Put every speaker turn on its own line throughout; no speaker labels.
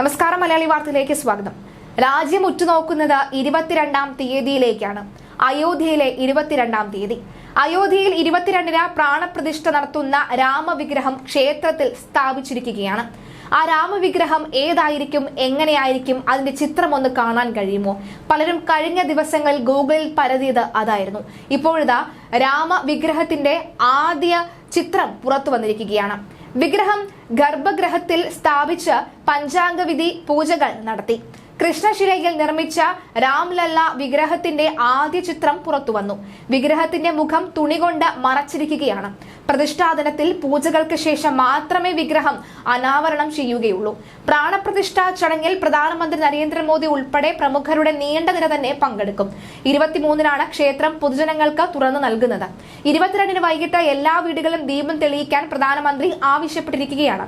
നമസ്കാരം മലയാളി വാർത്തയിലേക്ക് സ്വാഗതം. രാജ്യം ഉറ്റുനോക്കുന്നത് ഇരുപത്തിരണ്ടാം തീയതിയിലേക്കാണ്. അയോധ്യയിലെ ഇരുപത്തിരണ്ടാം തീയതി. അയോധ്യയിൽ ഇരുപത്തിരണ്ടിന് പ്രാണപ്രതിഷ്ഠ നടത്തുന്ന രാമവിഗ്രഹം ക്ഷേത്രത്തിൽ സ്ഥാപിച്ചിരിക്കുകയാണ്. ആ രാമവിഗ്രഹം ഏതായിരിക്കും എങ്ങനെയായിരിക്കും അതിന്റെ ചിത്രം ഒന്ന് കാണാൻ കഴിയുമോ? പലരും കഴിഞ്ഞ ദിവസങ്ങളിൽ ഗൂഗിളിൽ പരതിയത് അതായിരുന്നു. ഇപ്പോഴിതാ രാമവിഗ്രഹത്തിന്റെ ആദ്യ ചിത്രം പുറത്തു വന്നിരിക്കുകയാണ്. വിഗ്രഹം ഗർഭഗ്രഹത്തിൽ സ്ഥാപിച്ച് പഞ്ചാംഗവിധി പൂജകൾ നടത്തി. കൃഷ്ണശിലയിൽ നിർമ്മിച്ച രാംലല്ല വിഗ്രഹത്തിന്റെ ആദ്യ ചിത്രം പുറത്തുവന്നു വിഗ്രഹത്തിന്റെ മുഖം തുണി കൊണ്ട് മറച്ചിരിക്കുകയാണ്. പ്രതിഷ്ഠാദിനത്തിൽ പൂജകൾക്ക് ശേഷം മാത്രമേ വിഗ്രഹം അനാവരണം ചെയ്യുകയുള്ളൂ. പ്രാണപ്രതിഷ്ഠാ ചടങ്ങിൽ പ്രധാനമന്ത്രി നരേന്ദ്രമോദി ഉൾപ്പെടെ പ്രമുഖരുടെ നീണ്ട നിര തന്നെ പങ്കെടുക്കും. ഇരുപത്തിമൂന്നിനാണ് ക്ഷേത്രം പൊതുജനങ്ങൾക്ക് തുറന്നു നൽകുന്നത്. ഇരുപത്തിരണ്ടിന് വൈകിട്ട് എല്ലാ വീടുകളും ദീപം തെളിയിക്കാൻ പ്രധാനമന്ത്രി ആവശ്യപ്പെട്ടിരിക്കുകയാണ്.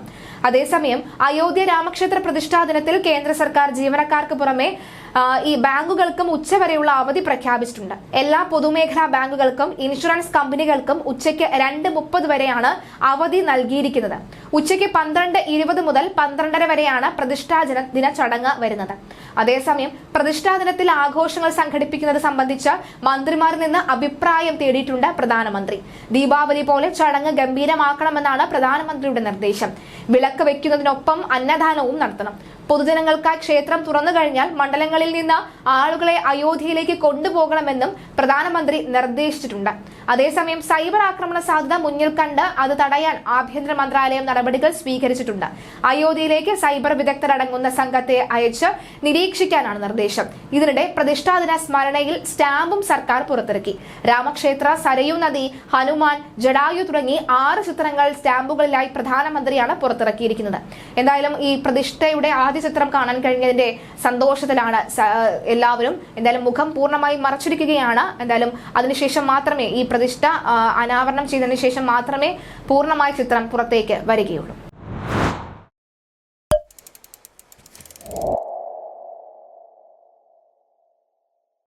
അതേസമയം അയോധ്യ രാമക്ഷേത്ര പ്രതിഷ്ഠാ ദിനത്തിൽ കേന്ദ്ര സർക്കാർ ജീവനക്കാർക്ക് പുറമെ ഈ ബാങ്കുകൾക്കും ഉച്ചവരെയുള്ള അവധി പ്രഖ്യാപിച്ചിട്ടുണ്ട്. എല്ലാ പൊതുമേഖലാ ബാങ്കുകൾക്കും ഇൻഷുറൻസ് കമ്പനികൾക്കും ഉച്ചയ്ക്ക് രണ്ട് മുപ്പത് വരെയാണ് അവധി നൽകിയിരിക്കുന്നത്. ഉച്ചയ്ക്ക് പന്ത്രണ്ട് ഇരുപത് മുതൽ പന്ത്രണ്ടര വരെയാണ് പ്രതിഷ്ഠാ ദിന ചടങ്ങ് വരുന്നത്. അതേസമയം പ്രതിഷ്ഠാ ദിനത്തിൽ ആഘോഷങ്ങൾ സംഘടിപ്പിക്കുന്നത് സംബന്ധിച്ച് മന്ത്രിമാരിൽ നിന്ന് അഭിപ്രായം തേടിയിട്ടുണ്ട് പ്രധാനമന്ത്രി. ദീപാവലി പോലെ ചടങ്ങ് ഗംഭീരമാക്കണമെന്നാണ് പ്രധാനമന്ത്രിയുടെ നിർദ്ദേശം. വിളക്ക് വെക്കുന്നതിനൊപ്പം അന്നദാനവും നടത്തണം. പൊതുജനങ്ങൾക്കായി ക്ഷേത്രം തുറന്നു കഴിഞ്ഞാൽ മണ്ഡലങ്ങളിൽ നിന്ന് ആളുകളെ അയോധ്യയിലേക്ക് കൊണ്ടുപോകണമെന്നും പ്രധാനമന്ത്രി നിർദ്ദേശിച്ചിട്ടുണ്ട്. അതേസമയം സൈബർ ആക്രമണ സാധ്യത മുന്നിൽ കണ്ട് അത് തടയാൻ ആഭ്യന്തര മന്ത്രാലയം നടപടികൾ സ്വീകരിച്ചിട്ടുണ്ട്. അയോധ്യയിലേക്ക് സൈബർ വിദഗ്ധരടങ്ങുന്ന സംഘത്തെ അയച്ച് നിരീക്ഷിക്കാനാണ് നിർദ്ദേശം. ഇതിനിടെ പ്രതിഷ്ഠാദിന സ്മരണയിൽ സ്റ്റാമ്പും സർക്കാർ പുറത്തിറക്കി. രാമക്ഷേത്ര സരയു നദി ഹനുമാൻ ജഡായു തുടങ്ങി ആറ് ചിത്രങ്ങൾ സ്റ്റാമ്പുകളിലായി പ്രധാനമന്ത്രിയാണ് പുറത്തിറക്കിയിരിക്കുന്നത്. എന്തായാലും ഈ പ്രതിഷ്ഠയുടെ ആദ്യ ചിത്രം കാണാൻ കഴിഞ്ഞതിന്റെ സന്തോഷത്തിലാണ് എല്ലാവരും. എന്തായാലും മുഖം പൂർണമായി മറച്ചിരിക്കുകയാണ്. എന്തായാലും അതിനുശേഷം മാത്രമേ ഈ പ്രതിഷ്ഠ അനാവരണം ചെയ്തതിനു ശേഷം മാത്രമേ പൂർണമായ ചിത്രം പുറത്തേക്ക് വരികയുള്ളൂ.